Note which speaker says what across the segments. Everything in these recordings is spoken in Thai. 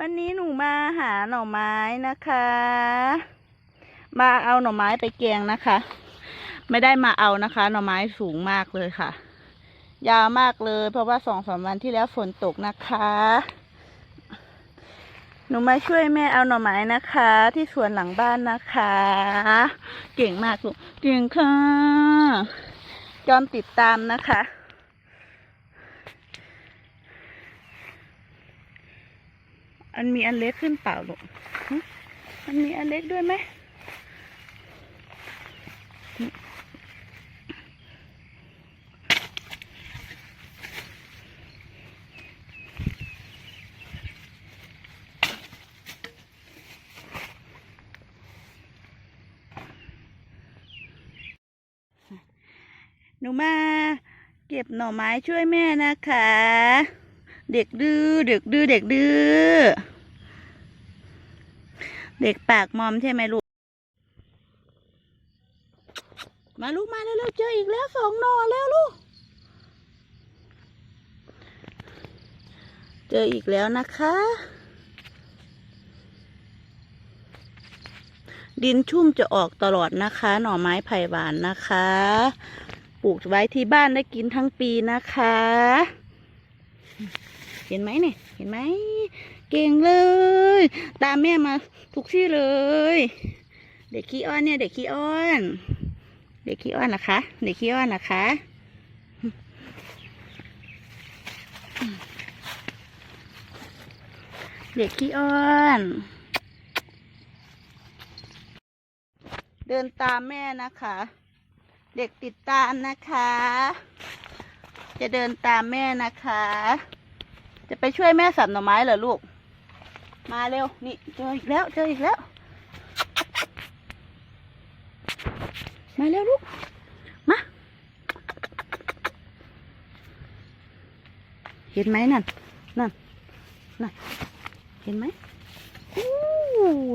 Speaker 1: วันนี้หนูมาหาหน่อไม้นะคะ มาเอาหน่อไม้ไปแกงนะคะ ไม่ได้มาเอานะคะ หน่อไม้สูงมากเลยค่ะ ยาวมากเลย เพราะว่าสองสามวันที่แล้วฝนตกนะคะ หนูมาช่วยแม่เอาหน่อไม้นะคะ ที่สวนหลังบ้านนะคะ เก่งมากลูกเก่งค่ะยอมติดตามนะคะ อันมีอันเล็กขึ้นเปล่าลูกมันมีอันเล็กด้วยไหมหนูมาเก็บหน่อไม้ช่วยแม่นะคะ เด็กดื้อเด็กดื้อเด็กดื้อเด็กปากมอมใช่ไหมลูก มาลูกมาเร็วๆเจออีกแล้วสองหน่อแล้วลูก เจออีกแล้วนะคะ ดินชุ่มจะออกตลอดนะคะ หน่อไม้ไผ่หวานนะคะ ปลูกไว้ที่บ้านได้กินทั้งปีนะคะ เห็นไหมเนี่ย เห็นไหม เก่งเลย ตามแม่มาทุกที่เลย เด็กขี้อ้อนเนี่ย เด็กขี้อ้อน เด็กขี้อ้อนนะคะ เด็กขี้อ้อนนะคะเด็กขี้อ้อน เดินตามแม่นะคะ เด็กติดตามนะคะ จะเดินตามแม่นะคะ จะไปช่วยแม่สับหน่อไม้เหรอลูก มาเร็ว นี่เจออีกแล้ว เจออีกแล้ว มาเร็วลูก มา เห็นไหมนั่น นั่น นั่น เห็นไหมอู้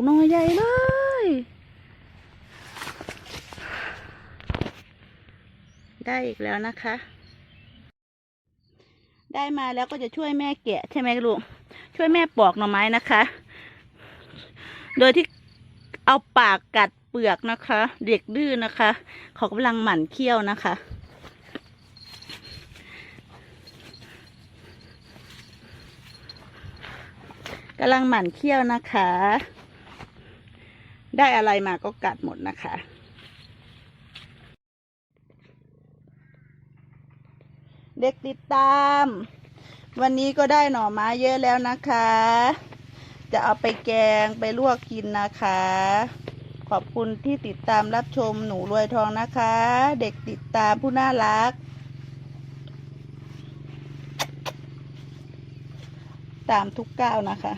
Speaker 1: หน่อใหญ่เลยได้อีกแล้วนะคะ ได้มาแล้วก็จะช่วยแม่แกะใช่ไหมลูก ช่วยแม่ปอกหน่อไม้นะคะ โดยที่เอาปากกัดเปลือกนะคะ เด็กดื้อนะคะ เขากำลังหมั่นเคี้ยวนะคะ กำลังหมั่นเคี้ยวนะคะ ได้อะไรมาก็กัดหมดนะคะ เด็กติดตาม วันนี้ก็ได้หน่อไม้เยอะแล้วนะคะ จะเอาไปแกงไปลวกกินนะคะ ขอบคุณที่ติดตามรับชมหนูรวยทองนะคะ เด็กติดตามผู้น่ารัก ตามทุกก้าวนะคะ